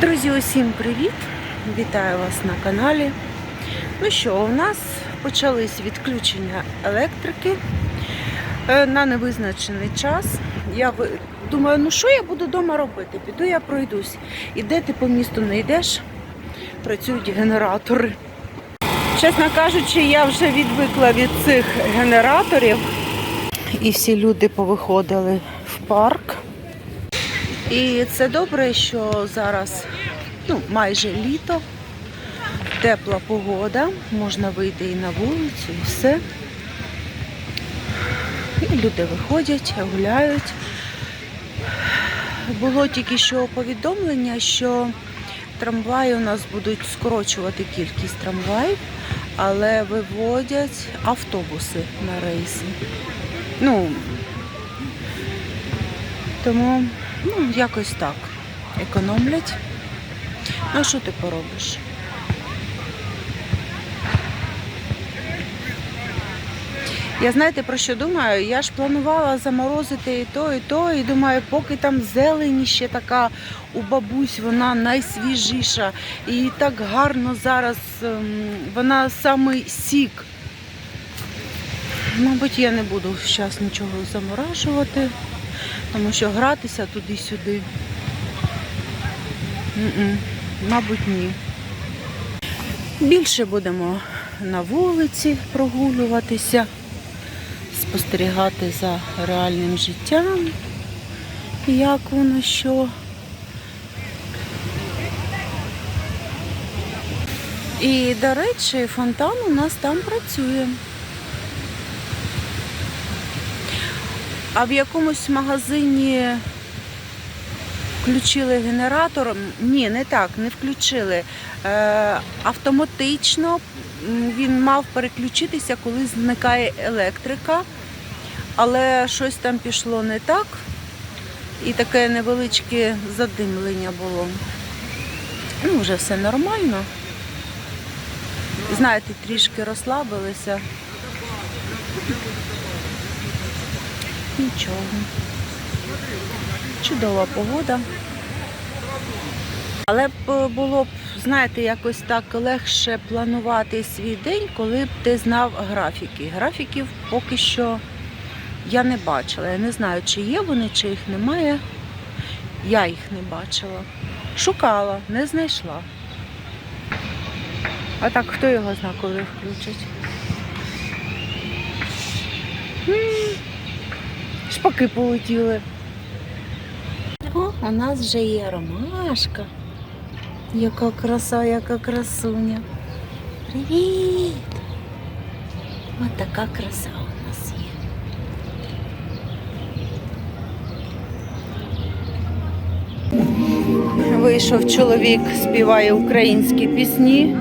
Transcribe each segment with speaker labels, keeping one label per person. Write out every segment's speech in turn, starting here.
Speaker 1: Друзі, усім привіт! Вітаю вас на каналі. Ну що, у нас почались відключення електрики е, на невизначений час. Я думаю, ну що я буду вдома робити? Піду я пройдусь. І де ти по місту не йдеш, працюють генератори. Чесно кажучи, я вже відвикла від цих генераторів. І всі люди повиходили в парк. І це добре, що зараз ну, майже літо, тепла погода, можна вийти і на вулицю, і все. І люди виходять, гуляють. Було тільки що повідомлення, що трамваї у нас будуть скорочувати кількість трамваїв, але виводять автобуси на рейси. Ну, тому Ну, якось так. Економлять. Ну, що ти поробиш? Я знаєте про що думаю? Я ж планувала заморозити і то, і то, і думаю, поки там зелень ще така у бабусь, вона найсвіжіша. І так гарно зараз ем, вона самий сік. Мабуть, я не буду зараз нічого заморажувати тому що гратися туди-сюди. Мабуть, ні. Більше будемо на вулиці прогулюватися, спостерігати за реальним життям, як воно що. І, до речі, фонтан у нас там працює. А в якомусь магазині включили генератор. Ні, не так, не включили. Е, автоматично він мав переключитися, коли зникає електрика, але щось там пішло не так. І таке невеличке задимлення було. Ну, вже все нормально. Знаєте, трішки розслабилися. Нічого. Чудова погода. Але б було б, знаєте, якось так легше планувати свій день, коли б ти знав графіки. Графіків поки що я не бачила. Я не знаю, чи є вони, чи їх немає. Я їх не бачила. Шукала, не знайшла. А так хто його зна, коли включить? Шпаки полетіли. О, у нас вже є ромашка. Яка краса, яка красуня. Привіт! Ось така краса у нас є. Вийшов чоловік, співає українські пісні.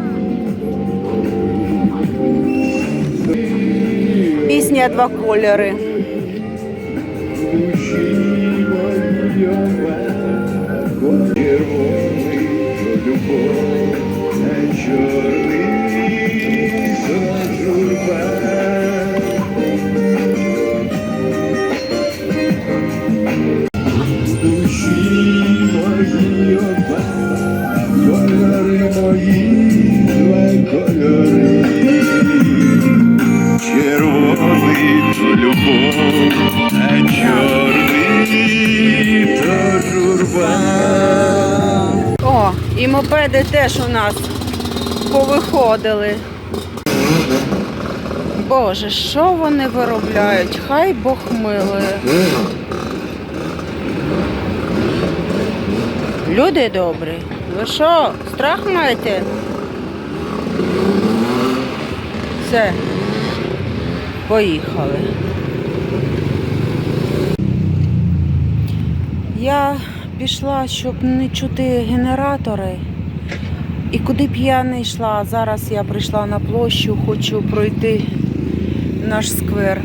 Speaker 1: Пісня два кольори.
Speaker 2: Кольори
Speaker 1: і мопеди теж у нас повиходили. Боже, що вони виробляють? Хай Бог милує. Люди добрі, ви що, страх маєте? Все, поїхали. Я пішла, щоб не чути генератори. І куди б я не йшла, зараз я прийшла на площу, хочу пройти наш сквер.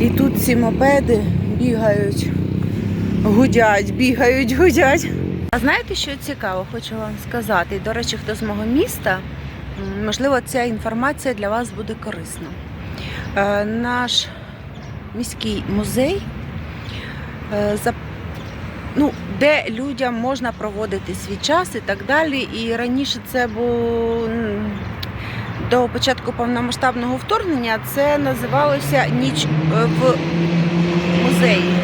Speaker 1: І тут ці мопеди бігають, гудять, бігають, гудять. А знаєте, що цікаво, хочу вам сказати. До речі, хто з мого міста, можливо, ця інформація для вас буде корисна. Е, Наш міський музей е, ну, де людям можна проводити свій час і так далі. І раніше це було до початку повномасштабного вторгнення це називалося ніч е, в музеї.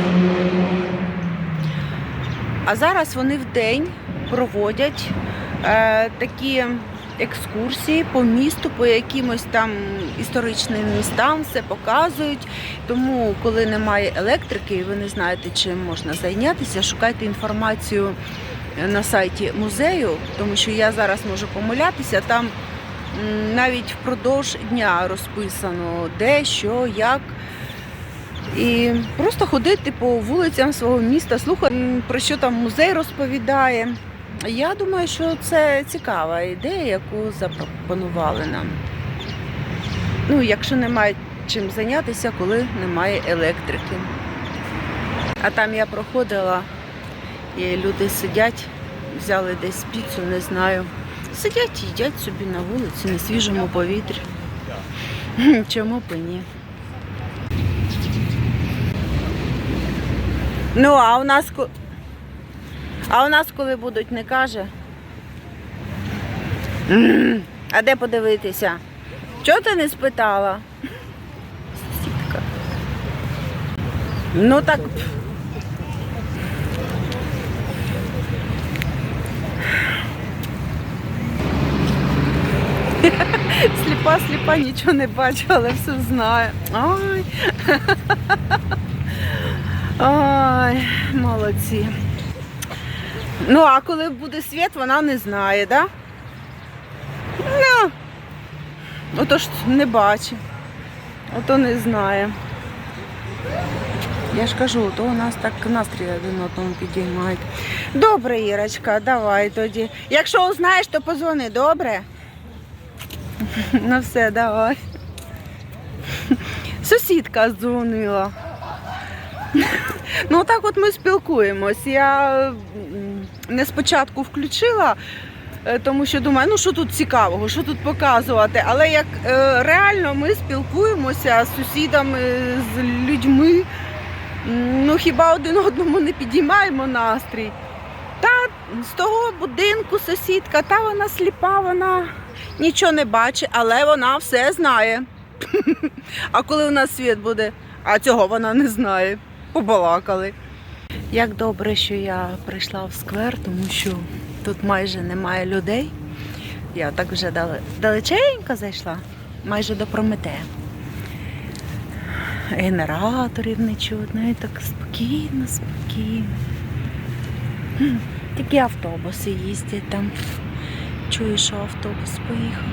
Speaker 1: А зараз вони в день проводять е, такі екскурсії по місту, по якимось там історичним містам, все показують. Тому, коли немає електрики і ви не знаєте, чим можна зайнятися, шукайте інформацію на сайті музею, тому що я зараз можу помилятися. Там навіть впродовж дня розписано де, що, як. І просто ходити по вулицям свого міста, слухати, про що там музей розповідає. Я думаю, що це цікава ідея, яку запропонували нам. Ну, якщо немає чим зайнятися, коли немає електрики. А там я проходила, і люди сидять, взяли десь піцу, не знаю. Сидять, їдять собі на вулиці, на свіжому повітрі. Чому б ні? Ну, а у нас а у нас коли будуть, не каже. А де подивитися? Чого ти не спитала? Сусідка. Ну так. Сліпа, сліпа, нічого не бачу, але все знаю. Ой. Ой, молодці. Ну, а коли буде світ, вона не знає, так? Да? Ну, ото ж не бачить. Ото не знає. Я ж кажу, то у нас так настрій один одному підіймають. Добре, Ірочка, давай тоді. Якщо узнаєш, то позвони, добре? Ну все, давай. Сусідка дзвонила. Ну так от ми спілкуємось. Я не спочатку включила, е, тому що думаю, ну що тут цікавого, що тут показувати. Але як е, реально ми спілкуємося з сусідами, з людьми, ну хіба один одному не підіймаємо настрій. Та з того будинку сусідка, та вона сліпа, вона нічого не бачить, але вона все знає. А коли у нас світ буде, а цього вона не знає. Побалакали. Як добре, що я прийшла в сквер, тому що тут майже немає людей. Я так вже далеченько зайшла, майже до Прометея. Генераторів не чутно, і так спокійно, спокійно. Тільки автобуси їздять там. Чую, що автобус поїхав.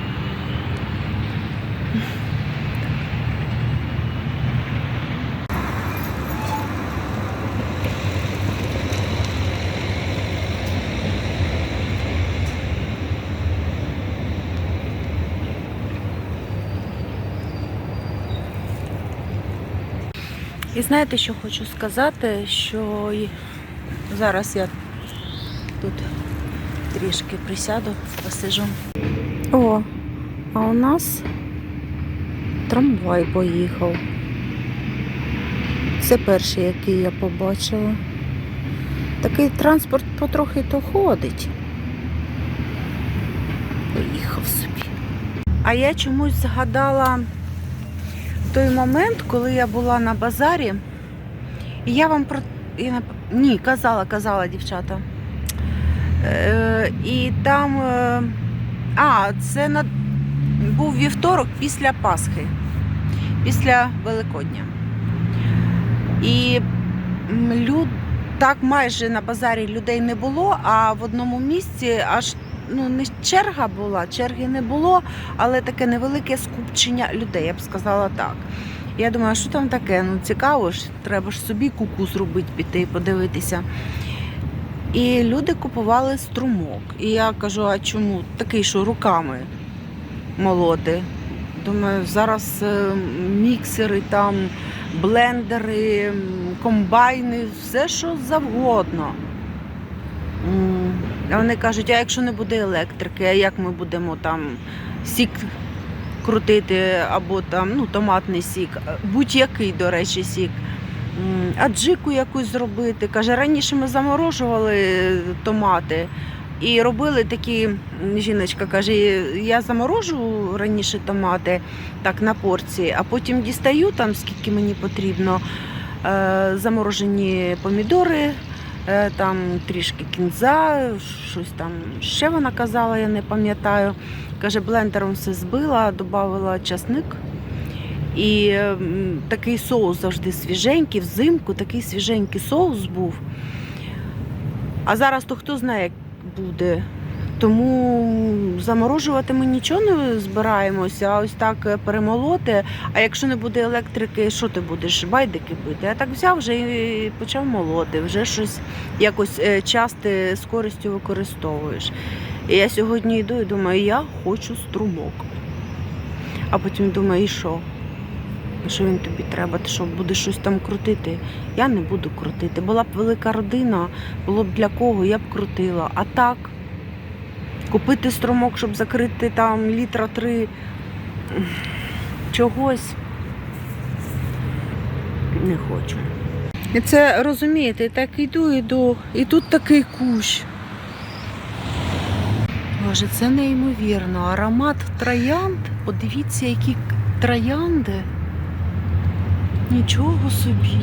Speaker 1: І знаєте, що хочу сказати, що зараз я тут трішки присяду, посижу. О, а у нас трамвай поїхав. Це перший, який я побачила. Такий транспорт потрохи то ходить. Поїхав собі. А я чомусь згадала той момент, коли я була на базарі, і я вам про. Ні, казала, казала дівчата. Е, і там. Е, а, це на... був вівторок після Пасхи, після Великодня. І люд... так майже на базарі людей не було, а в одному місці аж ну, не черга була, черги не було, але таке невелике скупчення людей, я б сказала так. Я думаю, що там таке? Ну цікаво ж, треба ж собі куку зробити, піти і подивитися. І люди купували струмок. І я кажу, а чому? Такий, що руками молоти. Думаю, зараз е, міксери, там, блендери, комбайни, все що завгодно. А вони кажуть, а якщо не буде електрики, а як ми будемо там сік крутити, або там ну, томатний сік, будь-який, до речі, сік. м, аджику якусь зробити. Каже, раніше ми заморожували томати і робили такі. Жіночка каже, я заморожу раніше томати так на порції, а потім дістаю там, скільки мені потрібно. е, Заморожені помідори, там трішки кінза, щось там ще вона казала, я не пам'ятаю. Каже, блендером все збила, додала часник. І такий соус завжди свіженький, взимку такий свіженький соус був. А зараз то хто знає, як буде. Тому заморожувати ми нічого не збираємося, а ось так е, перемолоти. А якщо не буде електрики, що ти будеш? Байдики бити? А так взяв вже і почав молоти, вже щось якось е, час ти з користю використовуєш. І я сьогодні йду і думаю, я хочу струмок. А потім думаю, і що? Що він тобі треба? Ти що будеш щось там крутити? Я не буду крутити. Була б велика родина, було б для кого, я б крутила. А так, купити струмок, щоб закрити там літра три чогось. Не хочу. І це розумієте, так іду, іду, і тут такий кущ. Боже, це неймовірно. Аромат троянд. Подивіться, які троянди. Нічого собі.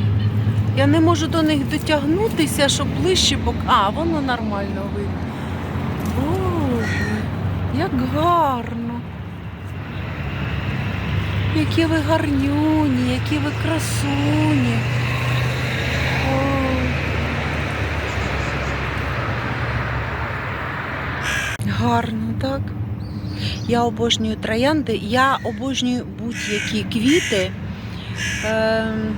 Speaker 1: Я не можу до них дотягнутися, щоб ближче пок... А, воно нормально видно. Як гарно. Які ви гарнюні, які ви красуні. Гарно, так? Я обожнюю троянди, я обожнюю будь-які квіти, ем,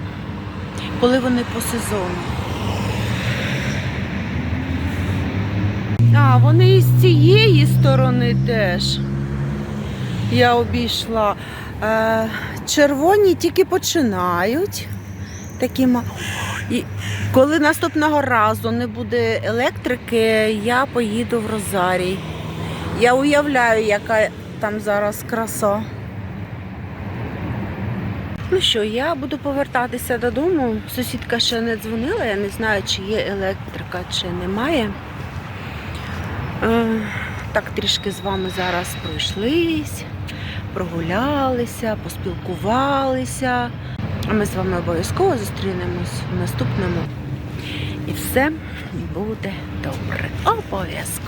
Speaker 1: коли вони по сезону. А, вони і з цієї сторони теж. Я обійшла. Е, червоні тільки починають. Такі і коли наступного разу не буде електрики, я поїду в Розарій. Я уявляю, яка там зараз краса. Ну що, я буду повертатися додому. Сусідка ще не дзвонила, я не знаю, чи є електрика, чи немає. Е, Так трішки з вами зараз пройшлись, прогулялися, поспілкувалися. А ми з вами обов'язково зустрінемось в наступному. І все буде добре. Обов'язково.